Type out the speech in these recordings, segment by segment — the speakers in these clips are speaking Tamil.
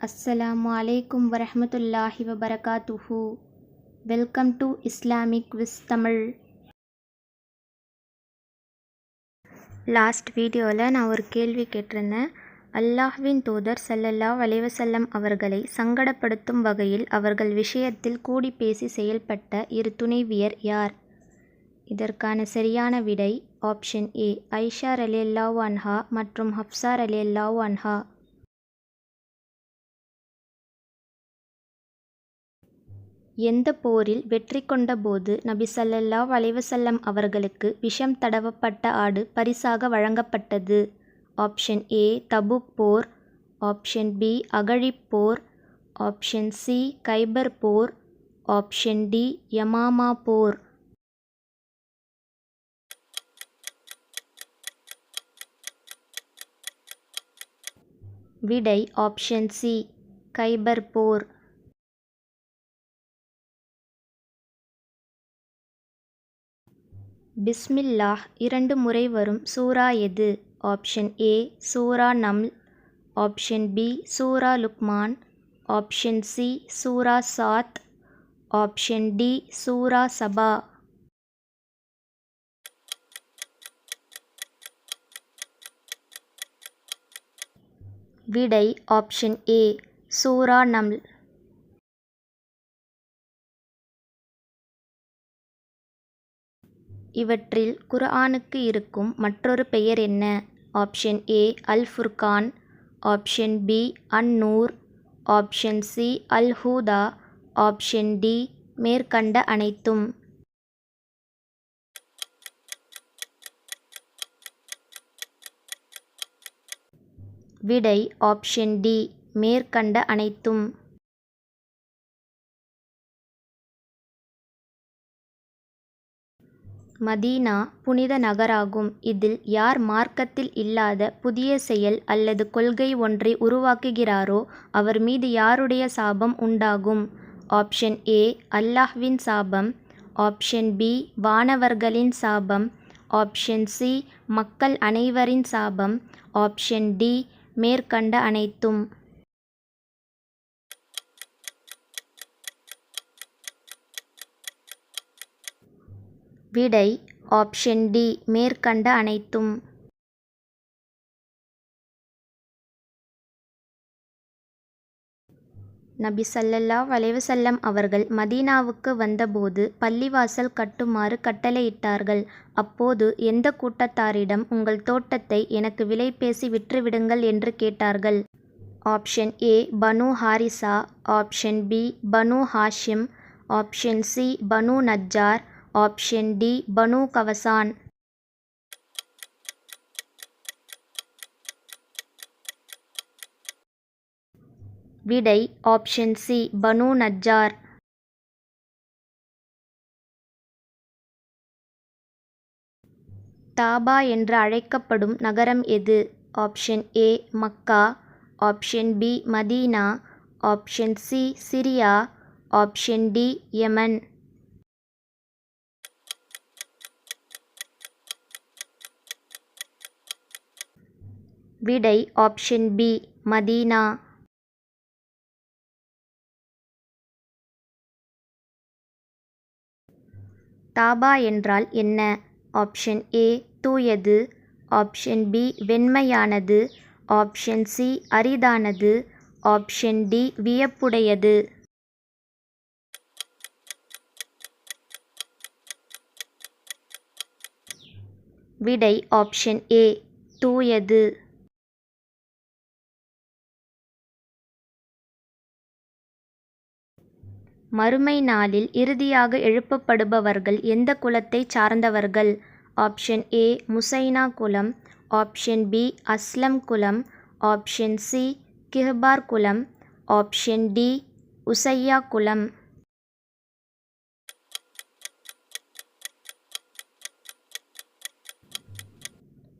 அஸ்ஸலாமு அலைக்கும் வரமத்துல்லாஹி வபரகாத்துஹு welcome to Islamic wiz Tamil last வீடியோவில் நான் ஒரு கேள்வி கேட்டிருந்தேன். அல்லாஹ்வின் தூதர் சல்லல்லா வலைவசல்லம் அவர்களை சங்கடப்படுத்தும் வகையில் அவர்கள் விஷயத்தில் கூடி பேசி செயல்பட்ட இரு துணைவியர் யார்? இதற்கான சரியான விடை ஆப்ஷன் ஏ. ஐஷா ரலியல்லாஹு அன்ஹா மற்றும் ஹப்சார் அலி அல்லாஹ் அன்ஹா. எந்த போரில் வெற்றி கொண்டபோது நபி ஸல்லல்லாஹு அலைஹி அவர்களுக்கு விஷம் தடவப்பட்ட ஆடு பரிசாக வழங்கப்பட்டது? ஆப்ஷன் ஏ தபுக் போர். ஆப்ஷன் பி அகழிப் போர். ஆப்ஷன் சி கைபர் போர். ஆப்ஷன் டி யமாமா போர். விடை ஆப்ஷன் சி கைபர் போர். பிஸ்மில்லாஹ் இரண்டு முறை வரும் சூரா எது? ஆப்ஷன் ஏ சூரா நம்ல். ஆப்ஷன் பி சூரா லுக்மான். ஆப்ஷன் சி சூரா சாத். ஆப்ஷன் டி சூரா சபா. விடை ஆப்ஷன் ஏ சூரா நம்ல். இவற்றில் குர்ஆனுக்கு இருக்கும் மற்றொரு பெயர் என்ன? ஆப்ஷன் ஏ அல் ஃபுர்கான் ஆப்ஷன் பி அன் நூர் ஆப்ஷன் சி அல் ஹூதா ஆப்ஷன் டி மேற்கண்ட அனைத்தும். விடை ஆப்ஷன் டி மேற்கண்ட அனைத்தும். மதீனா புனித நகராகும். இதில் யார் மார்க்கத்தில் இல்லாத புதிய செயல் அல்லது கொள்கை ஒன்றை உருவாக்குகிறாரோ அவர் மீது யாருடைய சாபம் உண்டாகும்? ஆப்ஷன் ஏ அல்லாஹ்வின் சாபம். ஆப்ஷன் பி வானவர்களின் சாபம். ஆப்ஷன் சி மக்கள் அனைவரின் சாபம். ஆப்ஷன் டி மேற்கண்ட அனைத்தும். விடை ஆப்ஷன் டி மேற்கண்ட அனைத்தும். நபி சல்லல்லா அலைஹி அவர்கள் மதீனாவுக்கு வந்தபோது பள்ளிவாசல் கட்டுமாறு கட்டளையிட்டார்கள். அப்போது எந்த கூட்டத்தாரிடம் உங்கள் தோட்டத்தை எனக்கு விலை பேசி விற்றுவிடுங்கள் என்று கேட்டார்கள். Option A Banu Haritha. Option B Banu Hashim. Option C Banu Najjar. Option D Banu Ghassan. விடை ஆப்ஷன் சி பனு நஜ்ஜார். தாபா என்று அழைக்கப்படும் நகரம் எது? Option A Makkah. Option B Medina. Option C Syria. Option D Yemen. விடை ஆப்ஷன் பி மதீனா. தாபா என்றால் என்ன? ஆப்ஷன் ஏ தூயது. ஆப்ஷன் பி வெண்மையானது. ஆப்ஷன் சி அரிதானது. ஆப்ஷன் டி வியப்புடையது. விடை ஆப்ஷன் ஏ தூயது. மறுமை நாளில் இறுதியாக எழுப்பப்படுபவர்கள் எந்த குலத்தைச் சார்ந்தவர்கள்? ஆப்ஷன் ஏ முசைனா குலம். ஆப்ஷன் பி அஸ்லம் குலம். ஆப்ஷன் சி கிஹ்பார் குலம். ஆப்ஷன் டி உசையா குலம்.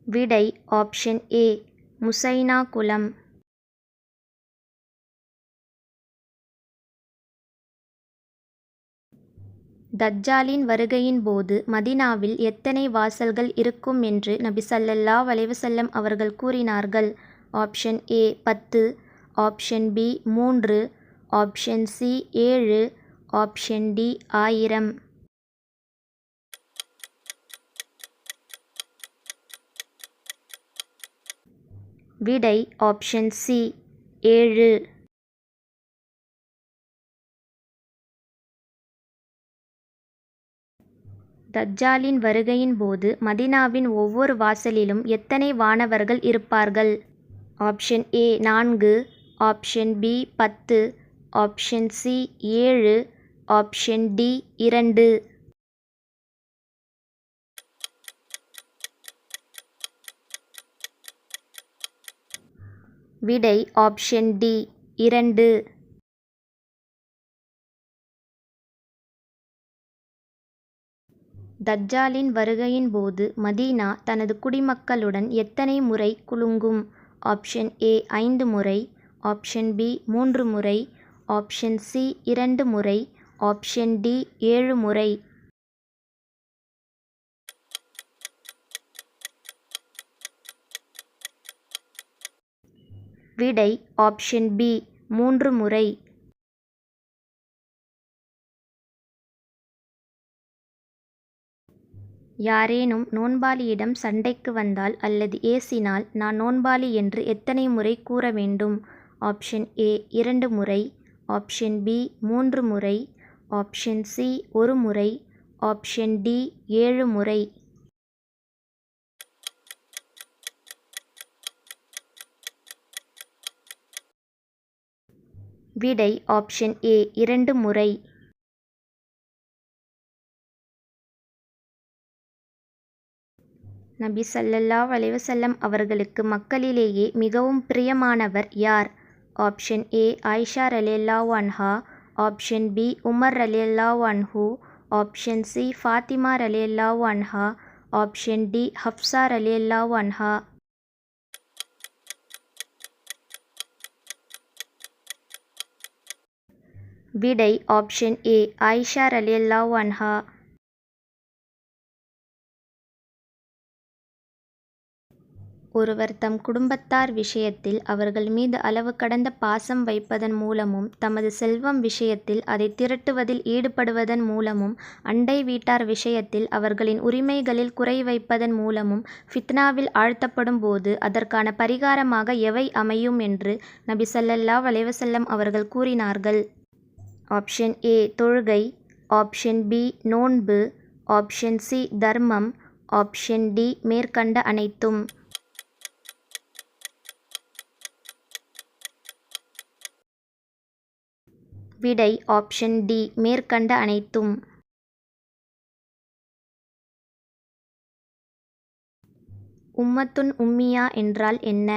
விடை ஆப்ஷன் ஏ முசைனா குலம். தஜ்ஜாலின் வருகையின் போது மதினாவில் எத்தனை வாசல்கள் இருக்கும் என்று நபி ஸல்லல்லாஹு அலைஹி அவர்கள் கூறினார்கள். ஆப்ஷன் ஏ பத்து ஆப்ஷன் பி மூன்று ஆப்ஷன் சி ஏழு ஆப்ஷன் டி ஆயிரம். விடை ஆப்ஷன் சி ஏழு. தஜ்ஜாலின் வருகையின் போது மதீனாவின் ஒவ்வொரு வாசலிலும் எத்தனை வானவர்கள் இருப்பார்கள்? ஆப்ஷன் ஏ நான்கு ஆப்ஷன் பி பத்து ஆப்ஷன் சி ஏழு ஆப்ஷன் டி இரண்டு. விடை ஆப்ஷன் டி இரண்டு. தஜ்ஜாலின் வருகையின் போது மதீனா தனது குடிமக்களுடன் எத்தனை முறை குலுங்கும்? ஆப்ஷன் ஏ ஐந்து முறை ஆப்ஷன் பி மூன்று முறை ஆப்ஷன் சி இரண்டு முறை ஆப்ஷன் டி ஏழு முறை. விடை ஆப்ஷன் பி மூன்று முறை. யாரேனும் நோன்பாளியிடம் சண்டைக்கு வந்தால் அல்லது ஏசினால் நான் நோன்பாளி என்று எத்தனை முறை கூற வேண்டும்? ஆப்ஷன் ஏ இரண்டு முறை. ஆப்ஷன் பி மூன்று முறை. ஆப்ஷன் சி ஒரு முறை. ஆப்ஷன் டி ஏழு முறை. விடை ஆப்ஷன் ஏ இரண்டு முறை. நபி சல்லல்லா வலைவசல்லம் அவர்களுக்கு மக்களிலேயே மிகவும் பிரியமானவர் யார்? ஆப்ஷன் ஏ ஆயிஷா ரலியல்லா அன்ஹா. ஆப்ஷன் பி உமர் ரலியல்லா அன்ஹூ. ஆப்ஷன் சி ஃபாத்திமா ரலியல்லா அன்ஹா. ஆப்ஷன் டி ஹப்சா ரலியல்லா அன்ஹா. விடை ஆப்ஷன் ஏ ஆயிஷா ரலியல்லா அன்ஹா. ஒருவர் தம் குடும்பத்தார் விஷயத்தில் அவர்கள் மீது அளவு கடந்த பாசம் வைப்பதன் மூலமும் தமது செல்வம் விஷயத்தில் அதை திரட்டுவதில் ஈடுபடுவதன் மூலமும் அண்டை வீட்டார் விஷயத்தில் அவர்களின் உரிமைகளில் குறை வைப்பதன் மூலமும் ஃபித்னாவில் ஆழ்த்தப்படும் போது அதற்கான பரிகாரமாக எவை அமையும் என்று நபி ஸல்லல்லாஹு அலைஹி அவர்கள் கூறினார்கள். ஆப்ஷன் ஏ தொழுகை. ஆப்ஷன் பி நோன்பு. ஆப்ஷன் சி தர்மம். ஆப்ஷன் டி மேற்கண்ட அனைத்தும். விடை ஆப்ஷன் டி மேற்கண்ட அனைத்தும். உம்மத்துன் உம்மியா என்றால் என்ன?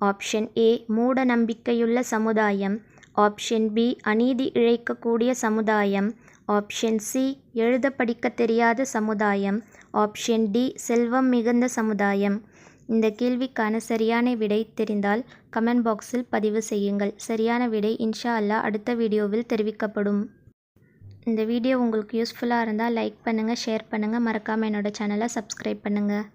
ஆப்ஷன் ஏ மூட நம்பிக்கையுள்ள சமுதாயம். ஆப்ஷன் பி அநீதி இழைக்கக்கூடிய சமுதாயம். ஆப்ஷன் சி எழுத படிக்க தெரியாத சமுதாயம். ஆப்ஷன் டி செல்வம் மிகுந்த சமுதாயம். இந்த கேள்விக்கான சரியான விடை தெரிந்தால் கமெண்ட் பாக்ஸில் பதிவு செய்யுங்கள். சரியான விடை இன்ஷா அல்லாஹ் அடுத்த வீடியோவில் தெரிவிக்கப்படும். இந்த வீடியோ உங்களுக்கு யூஸ்ஃபுல்லாக இருந்தால் லைக் பண்ணுங்கள் ஷேர் பண்ணுங்கள் மறக்காமல் என்னோடய சேனலை சப்ஸ்கிரைப் பண்ணுங்கள்